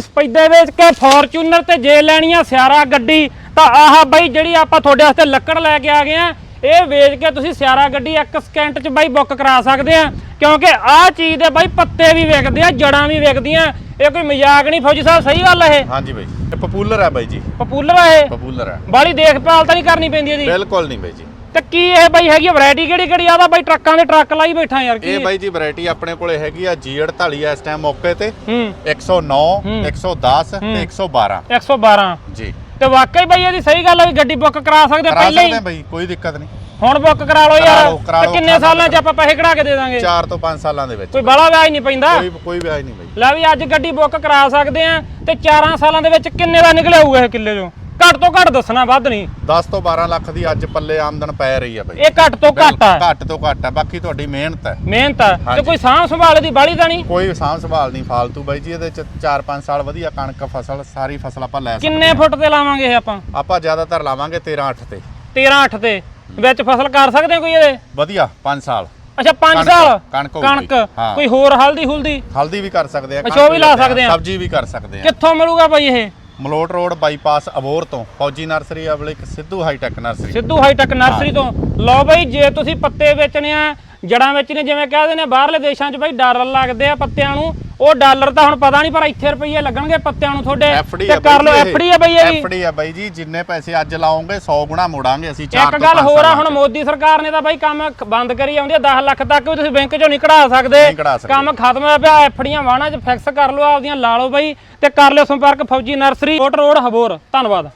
ਸਪੈਦੇ ਵੇਚ ਕੇ ਫੋਰਚੂਨਰ ਤੇ ਜੇ ਲੈਣੀ ਆ ਸਿਆਰਾ ਗੱਡੀ ਤਾਂ ਆਹ ਬਾਈ ਜਿਹੜੀ ਆਪਾਂ ਤੁਹਾਡੇ ਵਾਸਤੇ ਲੱਕੜ ਲੈ ਕੇ ਆ ਗਏ ਆ ਇਹ ਵੇਚ ਕੇ ਤੁਸੀਂ ਸਿਆਰਾ ਗੱਡੀ ਇੱਕ ਸਕਿੰਟ 'ਚ ਬਾਈ ਬੁੱਕ ਕਰਾ ਸਕਦੇ ਆ। ਕਿਉਂਕਿ ਆਹ ਚੀਜ਼ ਦੇ ਬਾਈ ਪੱਤੇ ਵੀ ਵਿਕਦੇ ਆ ਜੜਾਂ ਵੀ ਵਿਕਦੀਆਂ ਇਹ ਕੋਈ ਮਜ਼ਾਕ ਨਹੀਂ ਫੌਜੀ ਸਾਹਿਬ ਸਹੀ ਗੱਲ ਇਹ? ਹਾਂਜੀ ਬਾਈ। ਇਹ ਪਪੂਲਰ ਹੈ ਬਾਈ ਜੀ। ਪਪੂਲਰ ਆ ਇਹ? ਪਪੂਲਰ ਹੈ ਬਾਲੀ ਦੇਖਭਾਲ ਤਾਂ ਨਹੀਂ ਕਰਨੀ ਪੈਂਦੀ ਇਹਦੀ? ਬਿਲਕੁਲ ਨਹੀਂ ਬਾਈ ਜੀ। ਤੇ ਕੀ ਇਹ ਬਾਈ ਹੈਗੀ ਵੈਰਾਈਟੀ ਕਿਹੜੀ ਕਿਹੜੀ? ਆਦਾ ਬਾਈ ਟਰੱਕਾਂ ਦੇ ਟਰੱਕ ਲਾਈ ਬੈਠਾ ਯਾਰ ਕੀ ਇਹ ਬਾਈ ਜੀ ਵੈਰਾਈਟੀ ਆਪਣੇ ਕੋਲੇ ਹੈਗੀ ਆ G48 ਇਸ ਟਾਈਮ ਮੌਕੇ ਤੇ। ਹੂੰ। 109 110 ਤੇ 112 112 ਜੀ। ਤੇ ਵਾਕਈ ਬਾਈ ਇਹਦੀ ਸਹੀ ਗੱਲ ਹੈ ਵੀ ਗੱਡੀ ਬੁੱਕ ਕਰਾ ਸਕਦੇ ਪਹਿਲਾਂ ਹੀ। ਬਾਈ ਕੋਈ ਦਿੱਕਤ ਨਹੀਂ। ਹੁਣ ਬੁੱਕ ਕਰਾ ਲਓ ਯਾਰ ਤੇ ਕਿੰਨੇ ਸਾਲਾਂ 'ਚ ਆਪਾਂ ਪੈਸੇ ਕਢਾ ਕੇ ਦੇ ਦਾਂਗੇ? 4 ਤੋਂ 5 ਸਾਲਾਂ ਦੇ ਵਿੱਚ ਕੋਈ ਬੜਾ ਵਿਆਜ ਨਹੀਂ ਪੈਂਦਾ? ਕੋਈ ਕੋਈ ਵਿਆਜ ਨਹੀਂ ਬਾਈ। ਲੈ ਵੀ ਅੱਜ ਗੱਡੀ ਬੁੱਕ ਕਰਾ ਸਕਦੇ ਆ ਤੇ 4 ਸਾਲਾਂ ਦੇ ਵਿੱਚ ਕਿੰਨੇ ਦਾ ਨਿਕਲਿਆ ਹੋਊਗਾ ਇਹ ਕਿੱਲੇ ਚੋਂ? ਘੱਟ ਤੋਂ ਘੱਟ ਦੱਸਣਾ ਵੱਧ ਨਹੀਂ। 10 ਤੋਂ 12 ਲੱਖ ਦੀ ਅੱਜ ਪੱਲੇ ਆਮਦਨ ਪੈ ਰਹੀ ਆ ਬਾਈ। ਇਹ ਘੱਟ ਤੋਂ ਘੱਟ ਆ। ਘੱਟ ਤੋਂ ਘੱਟ ਆ ਬਾਕੀ ਤੁਹਾਡੀ ਮਿਹਨਤ ਹੈ ਮਿਹਨਤ ਆ। ਤੇ ਹਾਂਜੀ। ਕੋਈ ਸਾਂਭ ਸੰਭਾਲ ਦੀ ਬਾਲੀ ਤਾਂ ਨਹੀਂ? ਕੋਈ ਸਾਂਭ ਸੰਭਾਲ ਨਹੀਂ ਫਾਲਤੂ ਬਾਈ ਜੀ ਇਹਦੇ ਚ 4-5 ਸਾਲ ਵਧੀਆ ਕਣਕ ਫਸਲ ਸਾਰੀ ਫਸਲ ਆਪਾਂ ਲੈ ਸਕਦੇ ਕਿੰਨੇ ਫੁੱਟ ਤੇ ਲਾਵਾਂਗੇ ਇਹ ਆਪਾਂ? ਆਪਾਂ ਜ਼ਿਆਦਾਤਰ ਲਾਵਾਂਗੇ 13-8 ਤੇ। 13 8 ਤੇ। ਵਿੱਚ ਫਸਲ ਕਰ ਸਕਦੇ ਕੋਈ ਇਹਦੇ? ਵਧੀਆ 5 ਸਾਲ। ਅੱਛਾ 5 ਕਣਕ, ਸਾਲ? ਕਣਕ ਹੋਊਗੀ, ਕਣਕ। ਹਾਂ। ਕੋਈ ਹੋਰ ਹਲਦੀ ਹੁਲਦੀ ਹਲਦੀ ਵੀ ਕਰ ਸਕਦੇ ਆ ਅੱਛਾ, ਉਹ ਵੀ ਲਾ ਸਕਦੇ ਆ। ਸਬਜ਼ੀ ਵੀ ਕਰ ਸਕਦੇ ਆ ਕਿੱਥੋਂ ਮਿਲੂਗਾ ਬਾਈ ਇਹ? ਮਲੋਟ ਰੋਡ ਬਾਈਪਾਸ ਅਬੋਰ ਤੋਂ ਫੌਜੀ ਨਰਸਰੀ ਅਵਲੇ ਇੱਕ Sidhu hi-tech nursery. Sidhu hi-tech nursery ਤੋਂ। ਲਓ ਬਾਈ ਜੇ ਤੁਸੀਂ ਪੱਤੇ ਵੇਚਣੇ ਆ ਜੜਾਂ ਵੇਚਣੇ ਜਿਵੇਂ ਕਹਦੇ ਨੇ ਬਾਹਰਲੇ ਦੇਸ਼ਾਂ 'ਚ ਬਾਈ ਡਾਲਰ ਲੱਗਦੇ ਆ ਪੱਤਿਆਂ ਨੂੰ। ਉਹ ਡਾਲਰ ਤਾਂ ਹੁਣ ਪਤਾ ਨਹੀਂ ਪਰ ਇੱਥੇ ਰੁਪਈਏ ਲੱਗਣਗੇ ਪੱਤਿਆਂ ਨੂੰ ਤੁਹਾਡੇ। ਤੇ ਕਰ ਲਓ ਐਫਡੀ ਆ ਬਾਈ ਇਹਦੀ ਐਫਡੀ ਆ ਬਾਈ ਜੀ ਜਿੰਨੇ ਪੈਸੇ ਅੱਜ ਲਾਓਗੇ 100 ਗੁਣਾ ਮੋੜਾਂਗੇ ਅਸੀਂ 4 ਇੱਕ ਗੱਲ ਹੋਰ ਆ ਹੁਣ ਮੋਦੀ ਸਰਕਾਰ ਨੇ ਤਾਂ ਬਾਈ ਕੰਮ ਖ- ਬੰਦ ਕਰੀ ਆਉਂਦੀ ਆ 10 ਲੱਖ ਤੱਕ ਵੀ ਤੁਸੀਂ ਬੈਂਕ 'ਚੋਂ ਨਹੀਂ ਕਢਾ ਸਕਦੇ। ਨਹੀਂ ਕਢਾ ਸਕਦੇ। ਕੰਮ ਖਤਮ ਹੋਇਆ ਪਿਆ ਐਫਡੀਆਂ ਵਾਹਣਾ 'ਚ ਫਿਕਸ ਕਰ ਲਓ ਆਪਦੀਆਂ ਲਾ ਲਓ ਬਾਈ ਤੇ ਕਰ ਲਿਓ ਸੰਪਰਕ ਫੌਜੀ ਨਰਸਰੀ ਕੋਟ ਰੋਡ ਹਬੋਰ। ਧੰਨਵਾਦ।